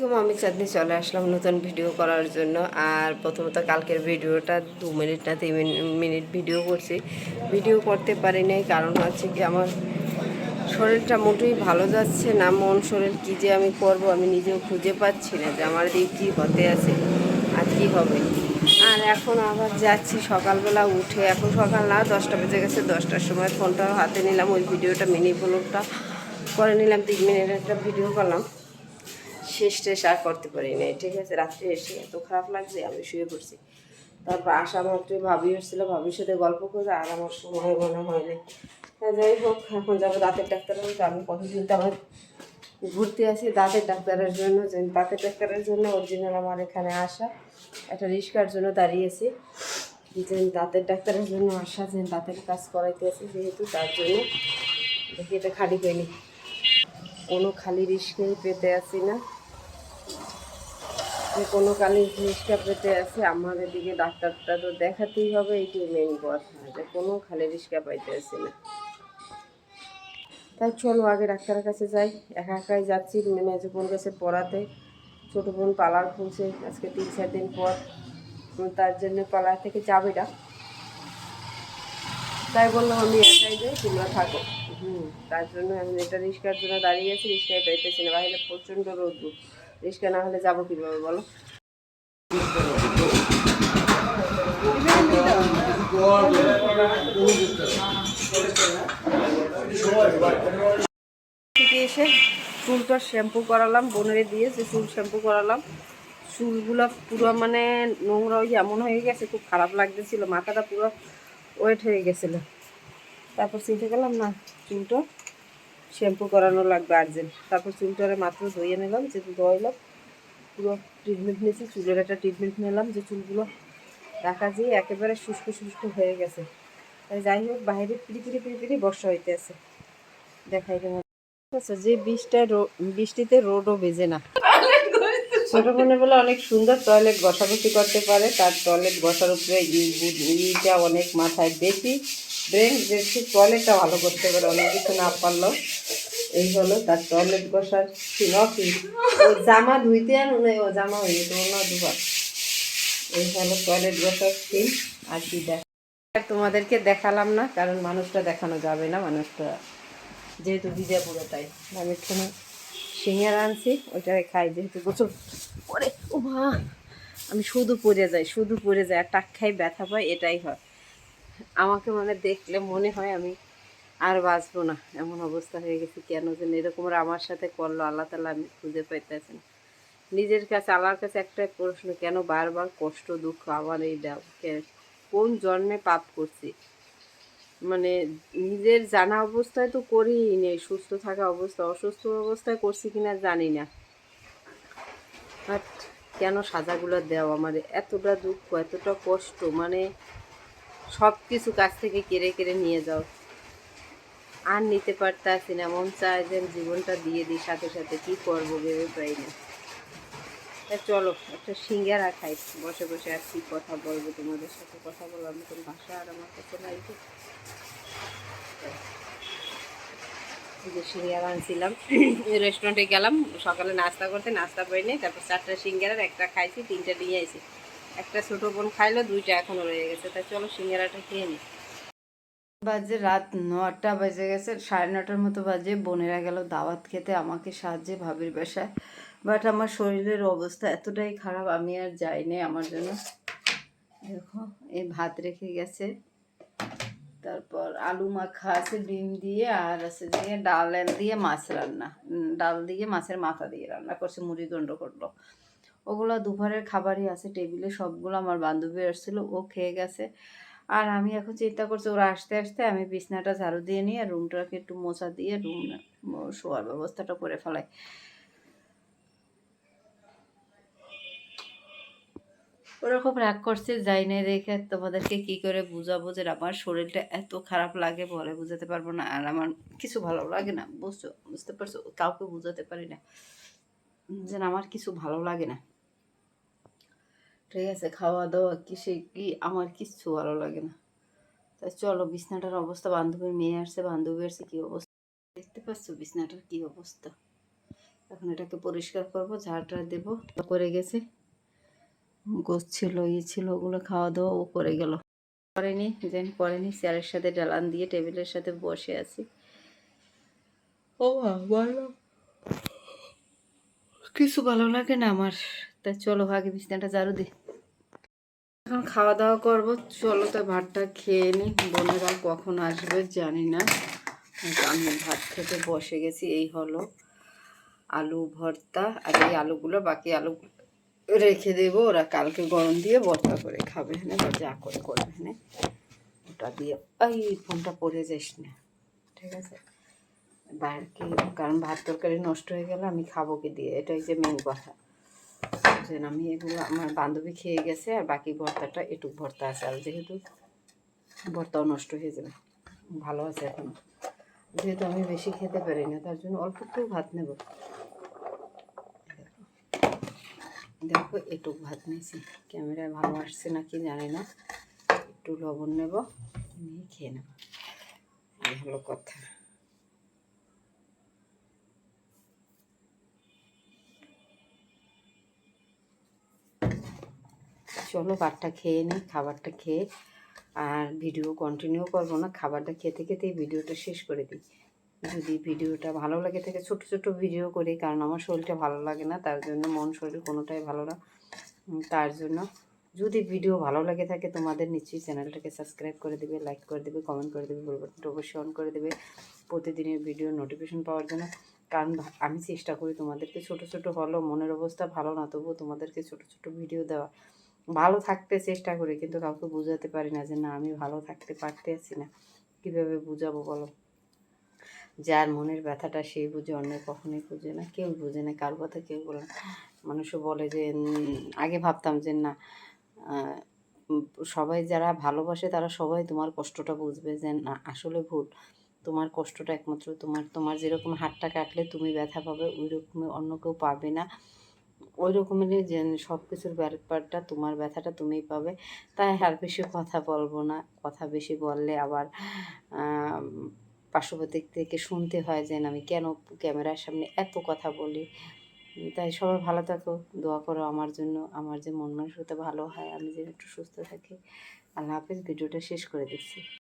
আসসালামু আমি চাঁদনি চলে আসলাম নতুন ভিডিও করার জন্য। আর প্রথমত কালকের ভিডিওটা দু মিনিট না তিন মিনি- মিনিট ভিডিও করছি। ভিডিও করতে পারি নাই, কারণ হচ্ছে কি আমার শরীরটা মোটেই ভালো যাচ্ছে না। মন, শরীর কী যে আমি করব, আমি নিজেও খুঁজে পাচ্ছি না যে আমার দিক কী হতে আছে আর কী হবে। আর এখন আবার যাচ্ছি সকালবেলা উঠে। এখন সকাল না, দশটা বেজে গেছে, দশটার সময় ফোনটা হাতে নিলাম। ওই ভিডিওটা মিনি ব্লগটা করে নিলাম। তিন মিনিটের একটা ভিডিও করলাম। শেষ টেষ আর করতে পারি নাই, ঠিক আছে? রাত্রে এসে এত খারাপ লাগছে, আমি শুয়ে পড়ছি। তারপর আসা মাত্রই ভাবি এসেছিল, ভাবির সাথে গল্প করে আর আমার সময় মনে হ্যাঁ যাই হোক, এখন যাব দাঁতের ডাক্তারের কাছে। আমি কতদিন তো আমার ঘুরতে আসি দাঁতের ডাক্তারের জন্য দাঁতের ডাক্তারের জন্য অরিজিনাল আমার এখানে আসা। একটা রিক্সার জন্য দাঁড়িয়েছি যে দাঁতের ডাক্তারের জন্য আসা যে দাঁতের কাজ করাইতে আসি, যেহেতু তার জন্য। দেখি এটা খালি হয়নি কোনো খালি রিস্কেই পেতে আসি না। যে কোনো কালি রিস্কা পেতে আছে আমাদের দিকে ডাক্তারটা তো দেখাতেই হবে এইটাই মেন কথা যে কোনো খালি রিস্কা পাইতে আসি না। তাই চলো আগে ডাক্তারের কাছে যাই, একা একাই যাচ্ছি মেজো বোন কাছে পড়াতে, ছোটো বোন পালার খুলছে, আজকে তিন চার দিন পর তার জন্য পালার থেকে যাবে না। তাই বললাম আমি একাই যাই, তোমরা থাকো। হুম, তার জন্য আমি এটা রিক্সার জন্য দাঁড়িয়ে আছি রিক্সায় পাইতেছি না, বাইরে প্রচণ্ড রোদ্র রিক্সা না হলে যাব কীভাবে বলো? এসে চুলটা শ্যাম্পু করালাম, বোনের দিয়ে যে চুল শ্যাম্পু করালাম। চুলগুলো পুরো মানে নোংরা এমন হয়ে গেছে, খুব খারাপ লাগতেছিল, মাথাটা পুরো ওয়েট হয়ে গেছিল। তারপর চিনতে গেলাম না, চুলটা শ্যাম্পু করানো লাগবে আর্জেন্ট। তারপর চুলটারে মাত্র ধুয়ে নিলাম, যে ধোয়াইলাম, পুরো ট্রিটমেন্ট নিয়েছি, চুলের একটা ট্রিটমেন্ট নিলাম, যে চুলগুলো রাখা যেয়ে একেবারে শুষ্ক শুষ্ক হয়ে গেছে। তাই যাই হোক, বাইরে পিড়ি পিড়ি বর্ষা হইতে আছে দেখাই তোমার আচ্ছা যে বৃষ্টিটা বৃষ্টিতে রোডও বেজে না। ছোট বোনের বলে অনেক সুন্দর টয়লেট ঘষাঘষি করতে পারে, তার টয়লেট ঘষার উপরে ইটা অনেক মাথায় বেশি। ব্রেন বেশি টয়লেটটা ভালো করতে পারে, অনেক কিছু না পারলেও এই হলো তার টয়লেট ঘষার নকি ও জামা ধুইতে আন নয় ও জামা হয়ে তো অন্য দুবার এই হলো টয়লেট বসার স্কিম আর কি দেখ আর তোমাদেরকে দেখালাম না, কারণ মানুষটা দেখানো যাবে না, মানুষটা যেহেতু ভিজে পুরো তাই। আমি একটু সিঙ্গার আনছি ওইটারে খাই, যেহেতু গোসল পরে ও মা আমি শুধু পরে যাই, শুধু পরে যাই, আর টাক খাই, ব্যথা পাই এটাই হয়। আমাকে মানে দেখলে মনে হয় আমি আর বাঁচবো না। এমন অবস্থা হয়ে গেছে কেন যেন এরকম আমার সাথে করল, আল্লাহ তালা আমি খুঁজে পাইতেছি না। নিজের কাছে, আল্লাহর কাছে একটাই প্রশ্ন, কেন বারবার কষ্ট, দুঃখ আমার এই দাও কোন জন্মে পাপ করছি? মানে নিজের জানা অবস্থায় তো করিই নেই, সুস্থ থাকা অবস্থা, অসুস্থ অবস্থায় করছি কিনা জানি না। বাট কেন সাজাগুলো দেওয়া? আমার এতটা দুঃখ, এতটা কষ্ট মানে সব কিছু কাছ থেকে কেড়ে কেড়ে নিয়ে যাও। আর নিতে পারতাছি না, মন চায় যে জীবনটা দিয়ে দিই, সাথে সাথে কি করব ভেবে পাই না। চলো, একটা সিঙ্গারা খাই, বসে বসে আর কি কথা বলব তোমাদের সাথে? কথা বলার মতন ভাষা আর আমার কাছে নাই। যে সিঙ্গারা আনছিলাম রেস্টুরেন্টে গেলাম, সকালে নাস্তা করতে, নাস্তা পাইনি তারপর চারটা সিঙ্গারার একটা খাইছি, তিনটা নিয়ে আইছি। একটা ছোটো বোন খাইলো, দুইটা এখনও রয়ে গেছে। তা চলো সিঙ্গারাটা খেয়ে নিই বাজে রাত নটা বেজে গেছে, সাড়ে নটার মতো বাজে। বোনেরা গেল দাওয়াত খেতে, আমাকে সাহায্যে ভাবির বাসায়। বাট আমার শরীরের অবস্থা এতটাই খারাপ, আমি আর যাইনি আমার জন্য। দেখো, এই ভাত রেখে গেছে। তারপর আলু মাখা আছে, ডিম দিয়ে, আর আছে যে ডাল দিয়ে মাছ রান্না। ডাল দিয়ে, মাছের মাথা দিয়ে রান্না করছে, মুড়ি গন্ড করল। ওগুলো দুপুরের খাবারই আছে, টেবিলে সবগুলো আমার বান্ধবী আসছিল, ও খেয়ে গেছে। আর আমি এখন চিন্তা করছি, ওরা আসতে আসতে আমি বিছনাটা ঝাড়ু দিয়ে নিয়ে রুমটাকে একটু মোছা দিয়ে রুম শোয়ার ব্যবস্থাটা করে ফেলাই। ওরা খুব রাগ করছে, যাই না দেখে তোমাদেরকে কি করে বুঝাবো যে আমার শরীরটা এত খারাপ লাগে বলে বুঝাতে পারব না, আর আমার কিছু ভালো লাগে না, বুঝছ, বুঝতে পারছ, কাউকে বুঝাতে পারি না। যে আমার কিছু ভালো লাগে না। ঠিক আছে খাওয়া দাওয়া কি সে কি আমার কিচ্ছু ভালো লাগে না। তাই চলো বিছনাটার অবস্থা বান্ধবীর মেয়ে আসছে বান্ধবী আসছে কি অবস্থা? দেখতে পাচ্ছ বিছনাটার কি অবস্থা? এখন এটাকে পরিষ্কার করব ঝাড়টা দেবো করে গেছে। গোছ ছিল ই ছিল ওগুলো খাওয়া দাওয়া ও করে গেল। করেনি যেন করেনি চেয়ারের সাথে ডালান দিয়ে টেবিলের সাথে বসে আছি। ও ভালো কিছু ভালো লাগে না আমার। তা চলো, আগে বিছনাটা ঝাড়ু দিই এখন খাওয়া দাওয়া করব। চলো তো ভাতটা খেয়ে নি। বোনেরা কখন আসবে জানি না। আমি ভাত খেতে বসে গেছি, এই হলো আলু ভর্তা। আর এই আলুগুলো, বাকি আলু রেখে দেবো। ওরা কালকে গরম দিয়ে ভর্তা করে খাবে হ্যাঁ বা যা করে করবে হ্যাঁ ওটা দিয়ে এই ফোনটা পড়ে যাস না। ঠিক আছে? বাইরে কি, কারণ ভাত তরকারি নষ্ট হয়ে গেলে আমি খাব কি দিয়ে? এটাই যে মেন কথা। যে আমি এগুলো আমার বান্ধবী খেয়ে গেছে আর বাকি ভর্তাটা এটুক ভর্তা আছে। আর যেহেতু ভর্তাও নষ্ট হয়ে যাবে, ভালো আছে এখন। যেহেতু আমি বেশি খেতে পারি না, তার জন্য অল্প একটু ভাত নেব। দেখো, এটুক ভাত নিয়েছি। ক্যামেরায় ভালো আসছে না কি জানি না। একটু লবণ নেব, নিয়ে খেয়ে নেব। এই হলো কথা। চলো ভাতটা খেয়ে নিই খাবারটা খেয়ে আর ভিডিও কন্টিনিউ করব না, খাবারটা খেতে খেতেই ভিডিওটা শেষ করে দিই। যদি ভিডিওটা ভালো লাগে থাকে, ছোট ছোট ভিডিও করি, কারণ আমার শরীরটা ভালো লাগে না, তার জন্য মন শরীর কোনোটাই ভালো না। তার জন্য যদি ভিডিও ভালো লাগে থাকে, তোমাদের নিশ্চয়ই চ্যানেলটাকে সাবস্ক্রাইব করে দেবে লাইক করে দেবে কমেন্ট করে দেবে বলবটনটা অবশ্যই অন করে দেবে। প্রতিদিনের ভিডিও নোটিফিকেশন পাওয়ার জন্য। কারণ আমি চেষ্টা করি তোমাদেরকে ছোট ছোট হলেও মনের অবস্থা ভালো না, তবুও তোমাদেরকে ছোট ছোট ভিডিও দেওয়া। ভালো থাকতে চেষ্টা করি, কিন্তু কাউকে বোঝাতে পারি না যে, না, আমি ভালো থাকতে পারতেছি না। কীভাবে বুঝাবো বলো? যার মনের ব্যথাটা সেই বুঝে অন্য কখনোই বুঝে না। কেউ বুঝে না, কার কথা কেউ বলে না। মানুষও বলে যে আগে ভাবতাম যে, না সবাই যারা ভালোবাসে, তারা সবাই তোমার কষ্টটা বুঝবে যে, না, আসলে ভুল। তোমার কষ্টটা একমাত্র তোমার। তোমার যেরকম হাতটা কাটলে তুমি ব্যথা পাবে ওই রকমই অন্য কেউ পাবে না। ওই রকমেরই যে সব কিছুর ব্যাপারটা, তোমার ব্যথাটা তুমিই পাবে। তাই আর বেশি কথা বলব না। কথা বেশি বললে আবার পার্শ্ববর্তী থেকে শুনতে হয় যে আমি কেন ক্যামেরার সামনে এত কথা বলি। তাই সবাই ভালো থাকো, দোয়া করো আমার জন্য। আমার যে মন মানসিকতা ভালো হয়, আমি যেন একটু সুস্থ থাকি। আল্লাহ হাফেজ, ভিডিওটা শেষ করে দিচ্ছি।